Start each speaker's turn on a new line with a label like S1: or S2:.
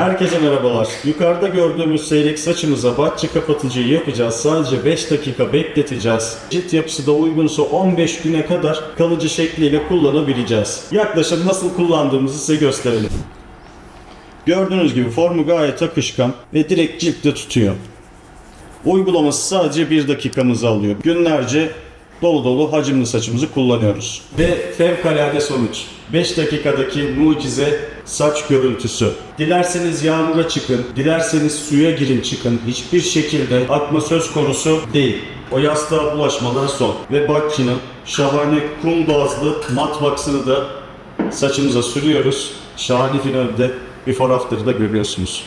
S1: Herkese merhabalar. Yukarıda gördüğümüz seyrek saçımıza batçı kapatıcıyı yapacağız. Sadece 5 dakika bekleteceğiz. Cilt yapısı da uygunsa 15 güne kadar kalıcı şekliyle kullanabileceğiz. Yaklaşık nasıl kullandığımızı size gösterelim. Gördüğünüz gibi formu gayet akışkan ve direkt ciltte tutuyor. Uygulaması sadece 1 dakikamızı alıyor. Günlerce dolu dolu hacimli saçımızı kullanıyoruz. Ve fevkalade sonuç. 5 dakikadaki mucize saç görüntüsü. Dilerseniz yağmura çıkın, dilerseniz suya girin çıkın. Hiçbir şekilde akma söz konusu değil. O yastığa bulaşmadan son. Ve Bakçı'nın şahane kum bazlı mat wax'ını da saçımıza sürüyoruz. Şahane finalde before after'da görüyorsunuz.